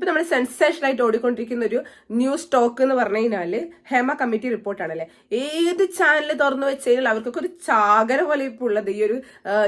ഇപ്പൊ നമ്മൾ സെൻസേഷൻ ആയിട്ട് ഓടിക്കൊണ്ടിരിക്കുന്ന ഒരു ന്യൂസ് ടോക്ക് എന്ന് പറഞ്ഞു കഴിഞ്ഞാൽ ഹേമ കമ്മിറ്റി റിപ്പോർട്ടാണല്ലേ ഏത് ചാനൽ തുറന്നു വെച്ച് കഴിഞ്ഞാൽ അവർക്കൊക്കെ ഒരു ചാകര പോലെ ഇപ്പൊ ഉള്ളത് ഈ ഒരു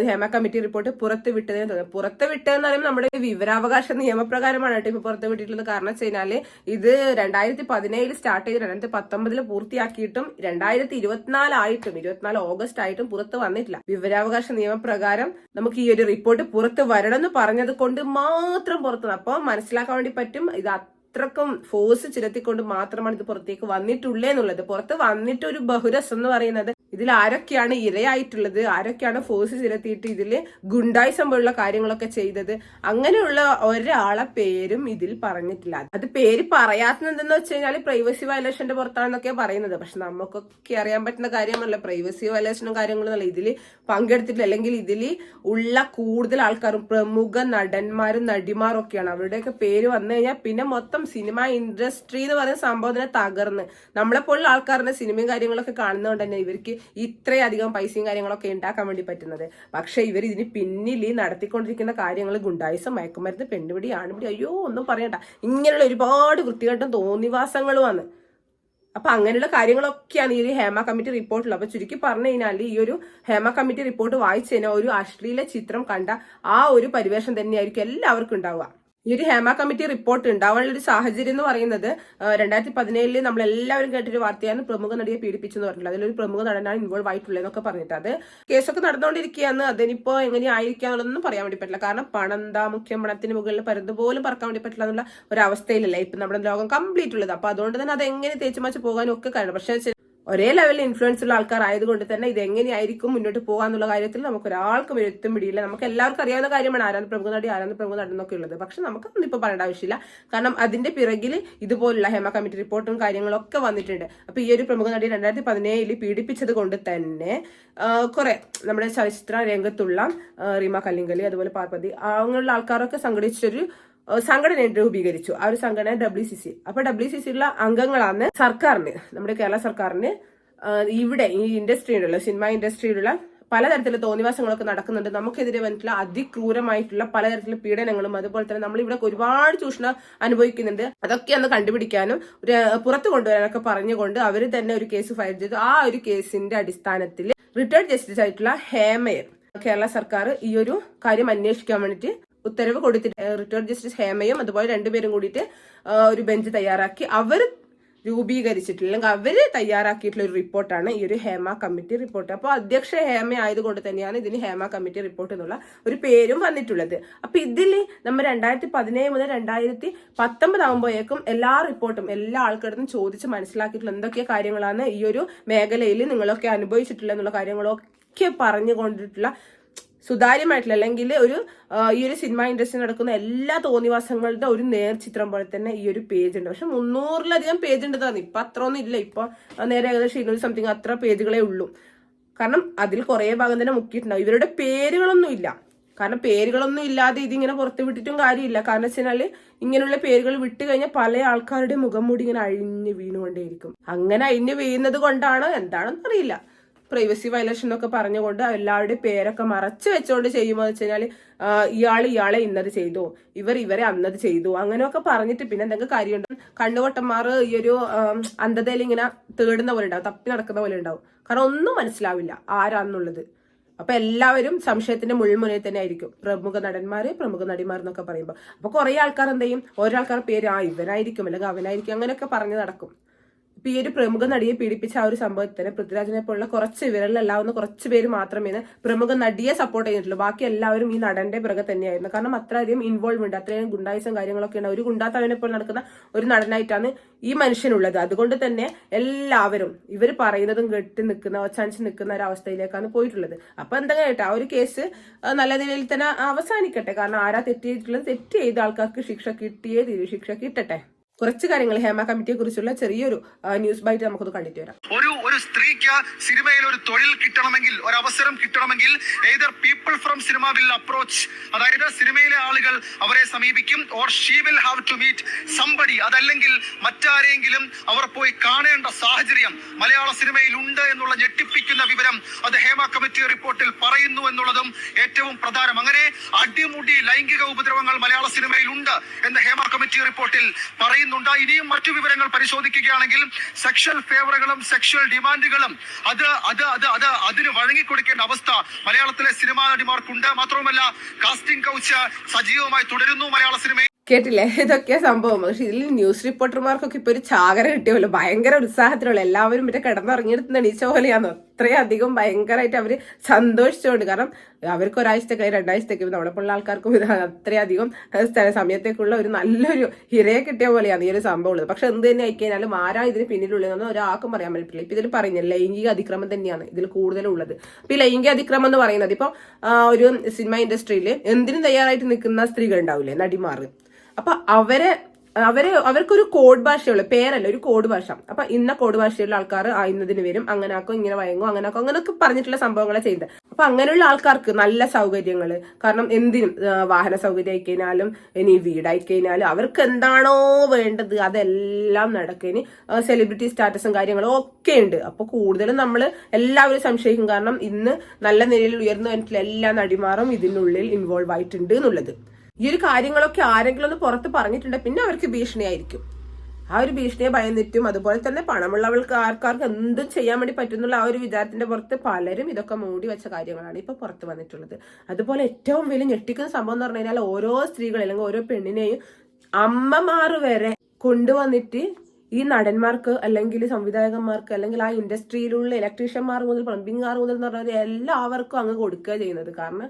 ഹേമ കമ്മിറ്റി റിപ്പോർട്ട് പുറത്ത് വിട്ടതെന്ന് തോന്നുന്നു പുറത്ത് വിട്ടതെന്ന് പറയുമ്പോൾ നമ്മുടെ വിവരാവകാശ നിയമപ്രകാരമാണ് കേട്ടോ ഇപ്പൊ പുറത്ത് വിട്ടിട്ടുള്ളത്. കാരണം വെച്ച് കഴിഞ്ഞാൽ ഇത് രണ്ടായിരത്തി പതിനേഴിൽ സ്റ്റാർട്ട് ചെയ്ത് രണ്ടായിരത്തി പത്തൊമ്പതിൽ പൂർത്തിയാക്കിയിട്ടും രണ്ടായിരത്തി ഇരുപത്തിനാലായിട്ടും ഇരുപത്തിനാല് ഓഗസ്റ്റ് ആയിട്ടും പുറത്ത് വന്നിട്ടില്ല. വിവരാവകാശ നിയമപ്രകാരം നമുക്ക് ഈ ഒരു റിപ്പോർട്ട് പുറത്ത് വരണം എന്ന് പറഞ്ഞത് കൊണ്ട് മാത്രം പുറത്ത് അപ്പോൾ അപ്പൊ മനസ്സിലാക്കാൻ വേണ്ടി പറ്റും. ഇത് അത്രക്കും ഫോഴ്സ് ചിരത്തിക്കൊണ്ട് മാത്രമാണ് ഇത് പുറത്തേക്ക് വന്നിട്ടുള്ളേ എന്നുള്ളത്. പുറത്ത് വന്നിട്ട് ഒരു ബഹുരസം എന്ന് പറയുന്നത് ഇതിൽ ആരൊക്കെയാണ് ഇരയായിട്ടുള്ളത് ആരൊക്കെയാണ് ഫോഴ്സ് ചിരത്തിയിട്ട് ഇതിൽ ഗുണ്ടായിസം പോലുള്ള കാര്യങ്ങളൊക്കെ ചെയ്തത്? അങ്ങനെയുള്ള ഒരാളെ പേരും ഇതിൽ പറഞ്ഞിട്ടില്ല. അത് പേര് പറയാത്തത് എന്തെന്ന് വെച്ച് കഴിഞ്ഞാൽ പ്രൈവസി വയലേഷന്റെ പുറത്താണെന്നൊക്കെ പറയുന്നത്. പക്ഷെ നമുക്കൊക്കെ അറിയാൻ പറ്റുന്ന കാര്യമല്ല പ്രൈവസി വയലേഷനും കാര്യങ്ങളും ഇതിൽ പങ്കെടുത്തിട്ടില്ല. അല്ലെങ്കിൽ ഇതിൽ ഉള്ള കൂടുതൽ ആൾക്കാരും പ്രമുഖ നടന്മാരും നടിമാരും ഒക്കെയാണ്. അവരുടെയൊക്കെ പേര് വന്നു കഴിഞ്ഞാൽ പിന്നെ മൊത്തം സിനിമ ഇൻഡസ്ട്രി എന്ന് പറയുന്ന സംഭവത്തിനെ തകർന്ന്. നമ്മളെ പോലുള്ള ആൾക്കാരുടെ സിനിമയും കാര്യങ്ങളൊക്കെ കാണുന്നതുകൊണ്ട് തന്നെ ഇവർക്ക് ഇത്രയധികം പൈസയും കാര്യങ്ങളൊക്കെ ഉണ്ടാക്കാൻ വേണ്ടി പറ്റുന്നത്. പക്ഷേ ഇവർ ഇതിന് പിന്നിൽ നടത്തിക്കൊണ്ടിരിക്കുന്ന കാര്യങ്ങൾ ഗുണ്ടായിസം മയക്കുമരുന്ന് പെണ്ണുപിടി ആണുപിടി അയ്യോ ഒന്നും പറയണ്ട. ഇങ്ങനെയുള്ള ഒരുപാട് വൃത്തികെട്ടും തോന്നിവാസങ്ങളുമാണ്. അപ്പൊ അങ്ങനെയുള്ള കാര്യങ്ങളൊക്കെയാണ് ഈ ഒരു ഹേമ കമ്മിറ്റി റിപ്പോർട്ടിൽ അപ്പൊ ചുരുക്കി പറഞ്ഞു കഴിഞ്ഞാൽ ഈ ഒരു ഹേമ കമ്മിറ്റി റിപ്പോർട്ട് വായിച്ചു കഴിഞ്ഞാൽ ഒരു അശ്ലീല ചിത്രം കണ്ട ആ ഒരു പരിവേഷം തന്നെയായിരിക്കും എല്ലാവർക്കും ഉണ്ടാവുക. ഈ ഒരു ഹേമ കമ്മിറ്റി റിപ്പോർട്ട് ഉണ്ടാവാനുള്ള ഒരു സാഹചര്യം എന്ന് പറയുന്നത് രണ്ടായിരത്തി പതിനേഴിൽ നമ്മൾ എല്ലാവരും കേട്ടൊരു വാർത്തയാണ് പ്രമുഖ നടിയെ പീഡിപ്പിച്ചു എന്ന് പറഞ്ഞിട്ടുള്ളത്. അതിലൊരു പ്രമുഖ നടനാണ് ഇൻവോൾവ് ആയിട്ടുള്ളത് എന്നൊക്കെ പറഞ്ഞിട്ട് അത് കേസൊക്കെ നടന്നുകൊണ്ടിരിക്കുകയാണ്. അതിനിപ്പോ എങ്ങനെയായിരിക്കാന്നുള്ളതൊന്നും പറയാൻ വേണ്ടി പറ്റില്ല. കാരണം പണം എന്താ മുഖ്യം പണത്തിന് മുകളിൽ പരുന്ത് പോലും പറക്കാൻ വേണ്ടി പറ്റില്ല എന്നുള്ള ഒരു അവസ്ഥയിലല്ല ഇപ്പൊ നമ്മുടെ ലോകം കംപ്ലീറ്റ് ഉള്ളത്. അപ്പൊ അതുകൊണ്ട് തന്നെ അത് എങ്ങനെ തേച്ചു മാച്ച് പോകാനും ഒക്കെ കാരണം പക്ഷേ ഒരേ ലെവലിൽ ഇൻഫ്ലുവൻസ് ഉള്ള ആൾക്കാർ ആയതുകൊണ്ട് തന്നെ ഇത് എങ്ങനെയായിരിക്കും മുന്നോട്ട് പോകാന്നുള്ള കാര്യത്തിൽ നമുക്ക് ഒരാൾക്കും എഴുത്തും പിടിയില്ല. നമുക്ക് എല്ലാവർക്കും അറിയാവുന്ന കാര്യമാണ് ആരാന്ന് പ്രമുഖ നടി ആരാന്ന് പ്രമുഖ നടൻ എന്നൊക്കെ ഉള്ളത്. പക്ഷെ നമുക്കൊന്നും ഇപ്പൊ പറയേണ്ട ആവശ്യമില്ല. കാരണം അതിന്റെ പിറകിൽ ഇതുപോലുള്ള ഹേമ കമ്മിറ്റി റിപ്പോർട്ടും കാര്യങ്ങളൊക്കെ വന്നിട്ടുണ്ട്. അപ്പൊ ഈ ഒരു പ്രമുഖ നടി രണ്ടായിരത്തി പതിനേഴിൽ പീഡിപ്പിച്ചത് കൊണ്ട് തന്നെ കുറെ നമ്മുടെ ചലച്ചിത്ര രംഗത്തുള്ള റീമ കല്ലിങ്കലി അതുപോലെ പാർവതി അങ്ങനെയുള്ള ആൾക്കാരൊക്കെ സംഘടിച്ചൊരു സംഘടന രൂപീകരിച്ചു. ആ ഒരു സംഘടന ഡബ്ല്യു സി സി അപ്പൊ ഡബ്ല്യു സി സിയിലുള്ള അംഗങ്ങളാണ് സർക്കാരിന് നമ്മുടെ കേരള സർക്കാരിന് ഇവിടെ ഈ ഇൻഡസ്ട്രിയിലുള്ള സിനിമ ഇൻഡസ്ട്രിയിലുള്ള പലതരത്തിലുള്ള തോന്നിവാസങ്ങളൊക്കെ നടക്കുന്നുണ്ട്. നമുക്കെതിരെ വന്നിട്ടുള്ള അതിക്രൂരമായിട്ടുള്ള പലതരത്തിലുള്ള പീഡനങ്ങളും അതുപോലെ തന്നെ നമ്മൾ ഇവിടെ ഒരുപാട് ചൂഷണം അനുഭവിക്കുന്നുണ്ട്. അതൊക്കെ ഒന്ന് കണ്ടുപിടിക്കാനും ഒരു പുറത്തു കൊണ്ടുവരാനൊക്കെ പറഞ്ഞുകൊണ്ട് അവർ തന്നെ ഒരു കേസ് ഫയൽ ചെയ്തു. ആ ഒരു കേസിന്റെ അടിസ്ഥാനത്തിൽ റിട്ടയർഡ് ജസ്റ്റിസ് ആയിട്ടുള്ള ഹേമയർ കേരള സർക്കാർ ഈ ഒരു കാര്യം അന്വേഷിക്കാൻ വേണ്ടിയിട്ട് ഉത്തരവ് കൊടുത്തിട്ട് റിട്ടയർഡ് ജസ്റ്റിസ് ഹേമയും അതുപോലെ രണ്ടുപേരും കൂടിയിട്ട് ഒരു ബെഞ്ച് തയ്യാറാക്കി. അവർ രൂപീകരിച്ചിട്ടില്ല. അല്ലെങ്കിൽ അവർ തയ്യാറാക്കിയിട്ടുള്ള ഒരു റിപ്പോർട്ടാണ് ഈ ഒരു ഹേമ കമ്മിറ്റി റിപ്പോർട്ട്. അപ്പോൾ അധ്യക്ഷ ഹേമ ആയതുകൊണ്ട് തന്നെയാണ് ഇതിന് ഹേമ കമ്മിറ്റി റിപ്പോർട്ട് എന്നുള്ള ഒരു പേരും വന്നിട്ടുള്ളത്. അപ്പൊ ഇതിൽ നമ്മൾ രണ്ടായിരത്തി പതിനേഴ് മുതൽ രണ്ടായിരത്തി പത്തൊമ്പത് ആകുമ്പോഴേക്കും എല്ലാ റിപ്പോർട്ടും എല്ലാ ആൾക്കാരും ചോദിച്ച് മനസ്സിലാക്കിയിട്ടുള്ള എന്തൊക്കെ കാര്യങ്ങളാണ് ഈ ഒരു മേഖലയിൽ നിങ്ങളൊക്കെ അനുഭവിച്ചിട്ടുള്ള എന്നുള്ള കാര്യങ്ങളൊക്കെ പറഞ്ഞുകൊണ്ടിട്ടുള്ള സുതാര്യമായിട്ടുള്ള അല്ലെങ്കിൽ ഒരു ഈ ഒരു സിനിമ ഇൻഡസ്ട്രി നടക്കുന്ന എല്ലാ തോന്നിവാസങ്ങളുടെ ഒരു നേർചിത്രം പോലെ തന്നെ ഈ ഒരു പേജ് ഉണ്ട്. പക്ഷെ മുന്നൂറിലധികം പേജ് ഉണ്ട് തന്നെ. ഇപ്പൊ അത്ര ഒന്നും ഇല്ല. ഇപ്പൊ നേരെ ഏകദേശം ഇരുന്നൂറ് സംതിങ് അത്ര പേജുകളേ ഉള്ളൂ. കാരണം അതിൽ കുറേ ഭാഗം തന്നെ മുക്കിയിട്ടുണ്ടാവും. ഇവരുടെ പേരുകളൊന്നും ഇല്ല. കാരണം പേരുകളൊന്നും ഇല്ലാതെ ഇതിങ്ങനെ പുറത്ത് വിട്ടിട്ടും കാര്യമില്ല. കാരണം വെച്ചാൽ ഇങ്ങനെയുള്ള പേരുകൾ വിട്ട് കഴിഞ്ഞാൽ പല ആൾക്കാരുടെ മുഖം മൂടി ഇങ്ങനെ അഴിഞ്ഞ് വീണുകൊണ്ടേയിരിക്കും. അങ്ങനെ അഴിഞ്ഞ് വീഴുന്നത് കൊണ്ടാണ് എന്താണെന്ന് അറിയില്ല. പ്രൈവസി വയലേഷൻ എന്നൊക്കെ പറഞ്ഞുകൊണ്ട് എല്ലാവരുടെയും പേരൊക്കെ മറച്ചു വെച്ചുകൊണ്ട് ചെയ്യുമ്പോൾ വെച്ച് കഴിഞ്ഞാൽ ഇയാൾ ഇയാളെ ഇന്നത് ചെയ്തു ഇവർ ഇവരെ അന്നത് ചെയ്തു അങ്ങനെയൊക്കെ പറഞ്ഞിട്ട് പിന്നെ എന്തെങ്കിലും കാര്യമുണ്ട്? കണ്ണുവട്ടന്മാർ ഈ ഒരു അന്ധതയിൽ ഇങ്ങനെ തേടുന്ന പോലെ ഉണ്ടാവും തപ്പി നടക്കുന്ന പോലെ ഉണ്ടാവും. കാരണം ഒന്നും മനസ്സിലാവില്ല ആരാന്നുള്ളത്. അപ്പൊ എല്ലാവരും സംശയത്തിന്റെ മുൾമുനയിൽ തന്നെ ആയിരിക്കും. പ്രമുഖ നടന്മാര് പ്രമുഖ നടിമാർ എന്നൊക്കെ പറയുമ്പോൾ അപ്പൊ കുറെ ആൾക്കാർ എന്ത് ചെയ്യും? ഓരോ ആൾക്കാർ പേര് ആ ഇവനായിരിക്കും അല്ലെങ്കിൽ അവനായിരിക്കും അങ്ങനെയൊക്കെ പറഞ്ഞു നടക്കും. ഇപ്പൊ ഈ ഒരു പ്രമുഖ നടിയെ പീഡിപ്പിച്ച ആ ഒരു സംഭവത്തിന് പൃഥ്വിരാജിനെ പോലുള്ള കുറച്ച് വിരലിലെല്ലാവുന്ന കുറച്ച് പേര് മാത്രമേ പ്രമുഖ നടിയെ സപ്പോർട്ട് ചെയ്തിട്ടുള്ളൂ. ബാക്കി എല്ലാവരും ഈ നടന്റെ പിറകെ തന്നെയായിരുന്നു. കാരണം അത്രയധികം ഇൻവോൾവ് ഉണ്ട്. അത്രയും ഗുണ്ടായിസം കാര്യങ്ങളൊക്കെ ഉണ്ട് ഒരു ഗുണ്ടാത്തവനെ പോലെ നടക്കുന്ന ഒരു നടനായിട്ടാണ് ഈ മനുഷ്യനുള്ളത്. അതുകൊണ്ട് തന്നെ എല്ലാവരും ഇവർ പറയുന്നതും കെട്ടി നിൽക്കുന്ന ഒച്ചാനിച്ച് നിൽക്കുന്ന ഒരു അവസ്ഥയിലേക്കാണ് പോയിട്ടുള്ളത്. അപ്പൊ എന്താ കേട്ടോ ആ ഒരു കേസ് നല്ല നിലയിൽ തന്നെ അവസാനിക്കട്ടെ. കാരണം ആരാ തെറ്റ് ചെയ്തിട്ടുള്ളത്? തെറ്റ് ചെയ്ത ആൾക്കാർക്ക് ശിക്ഷ കിട്ടിയേ തീരു. ശിക്ഷ കിട്ടട്ടെ. കുറച്ച് കാര്യങ്ങൾ ഹേമ കമ്മിറ്റിയെ കുറിച്ചുള്ള ചെറിയൊരു ന്യൂസ് ബൈറ്റ് നമുക്കൊന്ന് കണ്ടിട്ട് വരാം. ഒരു ഒരു സ്ത്രീക്ക് സിനിമയിൽ ഒരു തൊഴിൽ കിട്ടണമെങ്കിൽ ഒരു അവസരം കിട്ടണമെങ്കിൽ either people from cinema will approach അതായത് സിനിമയിലെ ആളുകൾ അവരെ സമീപിക്കും or she will have to meet somebody അതല്ലെങ്കിൽ മറ്റാരെങ്കിലും അവർ പോയി കാണേണ്ട സാഹചര്യം മലയാള സിനിമയിൽ ഉണ്ട് എന്നുള്ള ഞെട്ടിപ്പിക്കുന്ന വിവരം അത് ഹേമ കമ്മിറ്റി റിപ്പോർട്ടിൽ പറയുന്നു എന്നുള്ളതും ഏറ്റവും പ്രധാനം. അങ്ങനെ അടിമുടി ലൈംഗിക ഉപദ്രവങ്ങൾ മലയാള സിനിമയിൽ ഉണ്ട് എന്ന് ഹേമ കമ്മിറ്റി റിപ്പോർട്ടിൽ പറയുന്നുണ്ട്. ഇനിയും മറ്റു വിവരങ്ങൾ പരിശോധിക്കുകയാണെങ്കിൽ സെക്ഷൽ ഫേവറുകളും സെക്ഷൽ ഡിമാൻഡുകളും അത് അത് അത് അത് അതിന് വഴങ്ങിക്കൊടുക്കേണ്ട അവസ്ഥ മലയാളത്തിലെ സിനിമാ നടിമാർക്കുണ്ട് മാത്രവുമല്ല കാസ്റ്റിംഗ് കൗച്ച് സജീവമായി തുടരുന്നു മലയാള സിനിമയിൽ കേട്ടില്ലേ? ഇതൊക്കെ സംഭവം. പക്ഷെ ഇതിൽ ന്യൂസ് റിപ്പോർട്ടർമാർക്കൊക്കെ ഇപ്പൊ ഒരു ചാകര കിട്ടിയല്ലോ ഭയങ്കര ഉത്സാഹത്തിലുള്ള എല്ലാവരും മറ്റേ കിടന്നുറങ്ങിയെടുത്ത് നീച്ച പോലെയാണ് അത്രയധികം ഭയങ്കരമായിട്ട് അവർ സന്തോഷിച്ചുകൊണ്ട് കാരണം അവർക്ക് ഒരാഴ്ചത്തേക്ക് രണ്ടാഴ്ചത്തേക്ക് നമ്മളെ പോലുള്ള ആൾക്കാർക്കും ഇത് അത്രയധികം സമയത്തേക്കുള്ള ഒരു നല്ലൊരു ഹിരയെ കിട്ടിയ പോലെയാണ് ഈ ഒരു സംഭവം ഉള്ളത്. പക്ഷെ എന്ത് തന്നെ ആയിക്കഴിഞ്ഞാലും ആരാ ഇതിന് പിന്നിലുള്ളതെന്ന് ഒരാൾക്കും പറയാൻ പറ്റില്ല. ഇപ്പൊ ഇതിൽ പറയുന്നില്ല ലൈംഗിക അതിക്രമം തന്നെയാണ് ഇതിൽ കൂടുതലുള്ളത് ഇപ്പൊ ഈ ലൈംഗിക അതിക്രമം എന്ന് പറയുന്നത് ഇപ്പൊ ഒരു സിനിമ ഇൻഡസ്ട്രിയിൽ എന്തിനും തയ്യാറായിട്ട് നിൽക്കുന്ന സ്ത്രീകൾ ഉണ്ടാവില്ലേ? നടിമാർ അപ്പൊ അവരെ അവർ അവർക്കൊരു കോഡ് ഭാഷയുള്ള പേരല്ല ഒരു കോഡ് ഭാഷ. അപ്പൊ ഇന്ന കോഡ് ഭാഷയുള്ള ആൾക്കാർ ആയുന്നതിന് വരും അങ്ങനെ ആക്കും ഇങ്ങനെ വയങ്ങും അങ്ങനെ ആക്കും അങ്ങനെയൊക്കെ പറഞ്ഞിട്ടുള്ള സംഭവങ്ങളെ ചെയ്യുന്നത്. അപ്പൊ അങ്ങനെയുള്ള ആൾക്കാർക്ക് നല്ല സൗകര്യങ്ങൾ കാരണം എന്തിനും വാഹന സൗകര്യം ആയിക്കഴിഞ്ഞാലും ഇനി വീടായിക്കഴിഞ്ഞാലും അവർക്ക് എന്താണോ വേണ്ടത് അതെല്ലാം നടക്കേനി സെലിബ്രിറ്റി സ്റ്റാറ്റസും കാര്യങ്ങളും ഒക്കെ ഉണ്ട്. അപ്പൊ കൂടുതലും നമ്മൾ എല്ലാവരും സംശയിക്കും കാരണം ഇന്ന് നല്ല നിലയിൽ ഉയർന്നു വന്നിട്ടുള്ള എല്ലാ നടിമാറും ഇതിനുള്ളിൽ ഇൻവോൾവ് ആയിട്ടുണ്ട് എന്നുള്ളത്. ഈ ഒരു കാര്യങ്ങളൊക്കെ ആരെങ്കിലും ഒന്ന് പുറത്ത് പറഞ്ഞിട്ടുണ്ട് പിന്നെ അവർക്ക് ഭീഷണിയായിരിക്കും. ആ ഒരു ഭീഷണിയെ ഭയന്നിട്ടും അതുപോലെ തന്നെ പണമുള്ളവൾക്ക് ആർക്കാർക്ക് എന്തും ചെയ്യാൻ വേണ്ടി പറ്റുന്നുള്ള ആ ഒരു വിചാരത്തിന്റെ പുറത്ത് പലരും ഇതൊക്കെ മൂടി വെച്ച കാര്യങ്ങളാണ് ഇപ്പൊ പുറത്ത് വന്നിട്ടുള്ളത്. അതുപോലെ ഏറ്റവും വലിയ ഞെട്ടിക്കുന്ന സംഭവം എന്ന് പറഞ്ഞു കഴിഞ്ഞാൽ ഓരോ സ്ത്രീകൾ അല്ലെങ്കിൽ ഓരോ പെണ്ണിനെയും അമ്മമാർ വരെ കൊണ്ടുവന്നിട്ട് ഈ നടന്മാർക്ക് അല്ലെങ്കിൽ സംവിധായകന്മാർക്ക് അല്ലെങ്കിൽ ആ ഇൻഡസ്ട്രിയിലുള്ള ഇലക്ട്രീഷ്യന്മാർ മുതൽ പ്ലംബിംഗുകാർ മുതൽ എന്ന് പറഞ്ഞാൽ എല്ലാവർക്കും അങ്ങ് കൊടുക്കുക ചെയ്യുന്നത്. കാരണം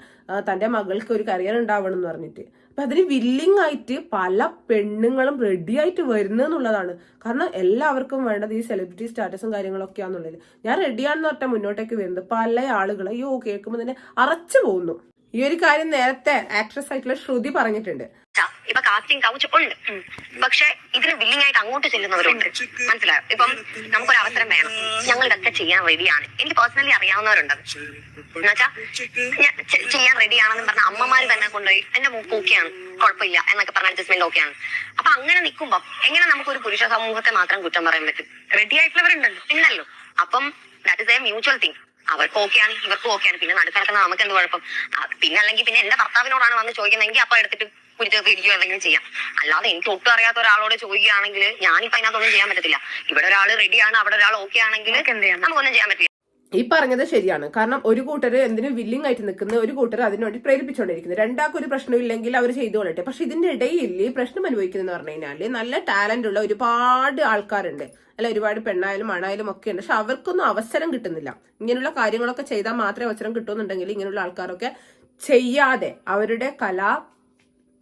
തന്റെ മകൾക്ക് ഒരു കരിയർ ഉണ്ടാവണം എന്ന് പറഞ്ഞിട്ട്. അപ്പൊ അതിന് വില്ലിങ് ആയിട്ട് പല പെണ്ണുങ്ങളും റെഡി ആയിട്ട് വരുന്നു എന്നുള്ളതാണ്. കാരണം എല്ലാവർക്കും വേണ്ടത് ഈ സെലിബ്രിറ്റി സ്റ്റാറ്റസും കാര്യങ്ങളൊക്കെ ആണെന്നുള്ളത് ഞാൻ റെഡിയാണെന്ന് പറഞ്ഞാൽ മുന്നോട്ടേക്ക് വരുന്നത്. പല ആളുകൾ അയ്യോ കേൾക്കുമ്പോൾ തന്നെ അറച്ചു പോകുന്നു. ഈ ഒരു കാര്യം നേരത്തെ ആക്ട്രസ് ആയിട്ടുള്ള ശ്രുതി പറഞ്ഞിട്ടുണ്ട്. കാസ്റ്റിംഗ് കൗച്ച് ഉണ്ട്. പക്ഷെ ഇതിന് വില്ലിംഗ് ആയിട്ട് അങ്ങോട്ട് ചെല്ലുന്നവരുണ്ട്. മനസ്സിലായോ? ഇപ്പം നമുക്കൊരു അവസരം വേണം. ഞങ്ങൾ ഇതൊക്കെ ചെയ്യാൻ റെഡിയാണ് എനിക്ക് പേഴ്സണലി അറിയാവുന്നവരുണ്ട് എന്നുവെച്ചാ ചെയ്യാൻ റെഡിയാണെന്ന് പറഞ്ഞ അമ്മമാര് തന്നെ കൊണ്ടുപോയി എന്റെ മൂക്ക് ഓക്കെയാണ് കുഴപ്പമില്ല എന്നൊക്കെ പറഞ്ഞ അഡ്ജസ്റ്റ്മെന്റ് ഓക്കെയാണ്. അപ്പൊ അങ്ങനെ നിൽക്കുമ്പോ എങ്ങനെ നമുക്ക് ഒരു പുരുഷ സമൂഹത്തെ മാത്രം കുറ്റം പറയാൻ പറ്റും? റെഡി ആയിട്ടുള്ളവരുണ്ടല്ലോ ഉണ്ടല്ലോ അപ്പം that is a mutual thing അവർക്ക് ഓക്കെയാണ് ഇവർക്കും ഓക്കെയാണ്. പിന്നെ നടുക്കിടക്കുന്ന നമുക്ക് എന്ത് കുഴപ്പം? പിന്നെ അല്ലെങ്കിൽ പിന്നെ എന്റെ ഭർത്താവിനോടാണ് വന്ന് ചോദിക്കുന്നതെങ്കിൽ അപ്പൊ എടുത്തിട്ട് കുരിച്ചൊക്കെ ഇരിക്കുകയോ എന്തെങ്കിലും ചെയ്യാം. അല്ലാതെ എനിക്ക് ഒട്ടും അറിയാത്ത ഒരാളോട് ചോദിക്കുകയാണെങ്കിൽ ഞാനിപ്പോ അതിനകത്തൊന്നും ചെയ്യാൻ പറ്റത്തില്ല. ഇവിടെ ഒരാൾ റെഡിയാണ് അവിടെ ഒരാൾ ഓക്കെ ആണെങ്കിൽ നമുക്കൊന്നും ചെയ്യാൻ പറ്റില്ല. ഈ പറഞ്ഞത് ശരിയാണ്. കാരണം ഒരു കൂട്ടർ എന്തിനും വില്ലിംഗ് ആയിട്ട് നിൽക്കുന്ന ഒരു കൂട്ടർ അതിനുവേണ്ടി പ്രേരിപ്പിച്ചുകൊണ്ടിരിക്കുന്നത് രണ്ടാൾക്കും ഒരു പ്രശ്നമില്ലെങ്കിൽ അവർ ചെയ്തുകൊള്ളട്ടെ പക്ഷെ ഇതിന്റെ ഇടയിൽ പ്രശ്നം അനുഭവിക്കുന്നതെന്ന് പറഞ്ഞു കഴിഞ്ഞാൽ നല്ല ടാലന്റ് ഉള്ള ഒരുപാട് ആൾക്കാരുണ്ട്. അല്ല ഒരുപാട് പെണ്ണായാലും ആണായാലും ഒക്കെ ഉണ്ട്. പക്ഷെ അവർക്കൊന്നും അവസരം കിട്ടുന്നില്ല. ഇങ്ങനെയുള്ള കാര്യങ്ങളൊക്കെ ചെയ്താൽ മാത്രമേ അവസരം കിട്ടുമെന്നുണ്ടെങ്കിൽ ഇങ്ങനെയുള്ള ആൾക്കാരൊക്കെ ചെയ്യാതെ അവരുടെ കലാ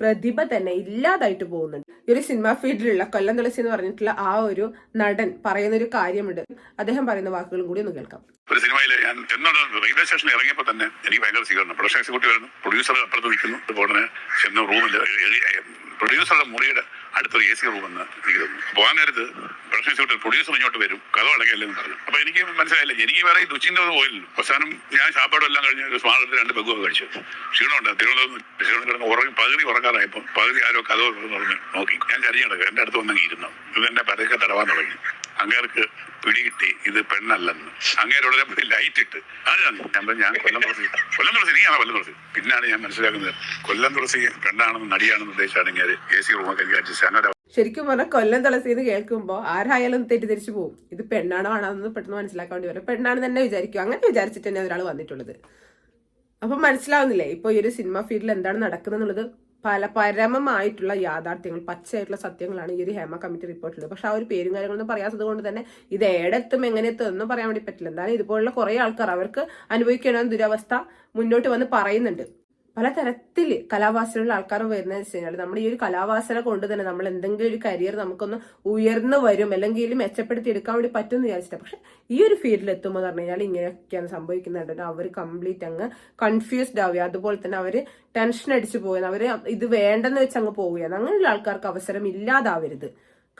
പ്രതിഭ തന്നെ ഇല്ലാതായിട്ട് പോകുന്നുണ്ട്. ഈ ഒരു സിനിമ ഫീൽഡിലുള്ള കൊല്ലം തുളസി എന്ന് പറഞ്ഞിട്ടുള്ള ആ ഒരു നടൻ പറയുന്ന ഒരു കാര്യമുണ്ട്. അദ്ദേഹം പറയുന്ന വാക്കുകളും കൂടി ഒന്ന് കേൾക്കാം. ഒരു സിനിമയിൽ ഞാൻ എന്നാണ് റെയിൽവേ സ്റ്റേഷനിൽ ഇറങ്ങിയപ്പോൾ തന്നെ എനിക്ക് ഭയങ്കര സ്വീകരണം പ്രൊഡക്ഷൻ എക്സിക്യൂട്ടീവ് വരുന്നു പ്രൊഡ്യൂസർ അപ്പുറത്ത് നിൽക്കുന്നു. അതുപോലെ തന്നെ ചെന്ന് റൂമിൽ പ്രൊഡ്യൂസറുടെ മുറിയുടെ അടുത്തൊരു എ സി റൂം എന്ന് എനിക്ക് തന്നു. പോകാൻ നേരത്ത് പ്രൊഡക്ഷൻ എക്സിക്യൂട്ടീവ് പ്രൊഡ്യൂസർ ഇങ്ങോട്ട് വരും. കഥ അടങ്ങിയല്ലെന്ന് പറഞ്ഞു. അപ്പോൾ എനിക്ക് മനസ്സിലായില്ല. എനിക്ക് വേറെ ഈ ദുച്ചിന്റെ പോയില്ല അവസാനം ഞാൻ ഷാപ്പാടും എല്ലാം കഴിഞ്ഞ് ഒരു സ്മാർട്ട് രണ്ട് ഒക്കെ കഴിച്ചു ക്ഷീണമുണ്ട്. തിരുവനന്തപുരം ക്ഷീണം കിടന്ന് ഉറങ്ങി പകുതി ഉറങ്ങാറായപ്പോൾ പകുതി ആരോ കഥ പറഞ്ഞു നോക്കി. ഞാൻ ചരിഞ്ഞടക്കുക എന്റെ അടുത്ത് വന്നെങ്കിൽ ഇരുന്നു. ഇതെന്നെ പരക്കെ തടവാൻ തുടങ്ങി. അങ്ങേർക്ക് പിടികിട്ടി ഇത് പെണ്ണല്ലെന്ന്. അങ്ങേര് ഉടനെ പോയി ലൈറ്റ് ഇട്ട്. ആരാണ് ഞാൻ കൊല്ലം തുളസി. കൊല്ലം തുളസി നീയാണ് കൊല്ലം തുളസി? പിന്നാണ് ഞാൻ മനസ്സിലാക്കുന്നത്. കൊല്ലം തുളസി പെണ്ണാണെന്ന് നടിയാണെന്ന് ഉദ്ദേശിച്ചാണ് ഇങ്ങനെ എ സി റൂമൊക്കെ ശരിക്കും പറഞ്ഞാൽ കൊല്ലം തുളസി എന്ന് കേൾക്കുമ്പോൾ ആരായാലും തെറ്റിദ്ധരിച്ചു പോകും ഇത് പെണ്ണാണോ ആണോ പെട്ടെന്ന് മനസ്സിലാക്കേണ്ടി വരും. പെണ്ണാണ് തന്നെ വിചാരിക്കും. അങ്ങനെ വിചാരിച്ചിട്ട് തന്നെ ഒരാൾ വന്നിട്ടുള്ളത്. അപ്പൊ മനസ്സിലാവുന്നില്ലേ? ഇപ്പൊ ഈ ഒരു സിനിമ ഫീൽഡിൽ എന്താണ് നടക്കുന്നത് എന്നുള്ളത് പല പരമമായിട്ടുള്ള യാഥാർത്ഥ്യങ്ങൾ പച്ചയായിട്ടുള്ള സത്യങ്ങളാണ് ഈ ഒരു ഹേമ കമ്മിറ്റി റിപ്പോർട്ടിലുള്ളത് പക്ഷെ ആ ഒരു പേരും കാര്യങ്ങളൊന്നും പറയാത്തത് കൊണ്ട് തന്നെ ഇത് ഏടെത്തും എങ്ങനെ എത്തും ഒന്നും പറയാൻ വേണ്ടി പറ്റില്ല. എന്തായാലും ഇതുപോലുള്ള കുറെ ആൾക്കാർ അവർക്ക് അനുഭവിക്കണമെന്ന ദുരവസ്ഥ മുന്നോട്ട് വന്ന് പറയുന്നുണ്ട്. പലതരത്തിൽ കലാവാസനയുള്ള ആൾക്കാർ വരുന്ന കഴിഞ്ഞാൽ നമ്മുടെ ഈ ഒരു കലാവാസന കൊണ്ട് തന്നെ നമ്മൾ എന്തെങ്കിലും ഒരു കരിയർ നമുക്കൊന്ന് ഉയർന്നു വരും അല്ലെങ്കിൽ മെച്ചപ്പെടുത്തി എടുക്കാൻ വേണ്ടി പറ്റും എന്ന് വിചാരിച്ചിട്ട്. പക്ഷെ ഈ ഒരു ഫീൽഡിൽ എത്തുമ്പോൾ പറഞ്ഞു കഴിഞ്ഞാൽ ഇങ്ങനെയൊക്കെയാണ് സംഭവിക്കുന്നുണ്ട് അവർ കംപ്ലീറ്റ് അങ്ങ് കൺഫ്യൂസ്ഡ് ആവുക അതുപോലെ തന്നെ അവർ ടെൻഷൻ അടിച്ചു പോകുന്നത് അവർ ഇത് വേണ്ടെന്ന് വെച്ച് അങ്ങ് പോവുകയാണ്. അങ്ങനെയുള്ള ആൾക്കാർക്ക് അവസരം ഇല്ലാതാവരുത്.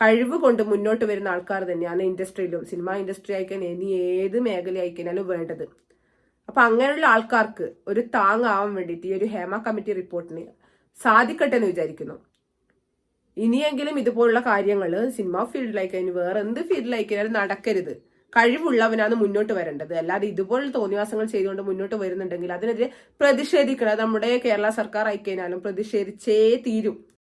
കഴിവ് കൊണ്ട് മുന്നോട്ട് വരുന്ന ആൾക്കാർ തന്നെയാണ് ഇൻഡസ്ട്രിയിലും സിനിമാ ഇൻഡസ്ട്രി ആയിക്കഴിഞ്ഞാൽ ഇനി ഏത് മേഖല ആയിക്കഴിഞ്ഞാലും വേണ്ടത്. അപ്പൊ അങ്ങനെയുള്ള ആൾക്കാർക്ക് ഒരു താങ്ങാവാൻ വേണ്ടിയിട്ട് ഈ ഒരു ഹേമ കമ്മിറ്റി റിപ്പോർട്ടിന് സാധിക്കട്ടെ എന്ന് വിചാരിക്കുന്നു. ഇനിയെങ്കിലും ഇതുപോലുള്ള കാര്യങ്ങൾ സിനിമ ഫീൽഡിലേക്ക് അതിന് വേറെ എന്ത് ഫീൽഡിലേക്ക് നടക്കരുത്. കഴിവുള്ളവനാണ് മുന്നോട്ട് വരേണ്ടത്. അല്ലാതെ ഇതുപോലുള്ള തോന്നിവാസങ്ങൾ ചെയ്തുകൊണ്ട് മുന്നോട്ട് വരുന്നുണ്ടെങ്കിൽ അതിനെതിരെ പ്രതിഷേധിക്കണം. നമ്മുടെ കേരള സർക്കാർ ആയിക്കഴിഞ്ഞാലും പ്രതിഷേധിച്ചേ തീരും.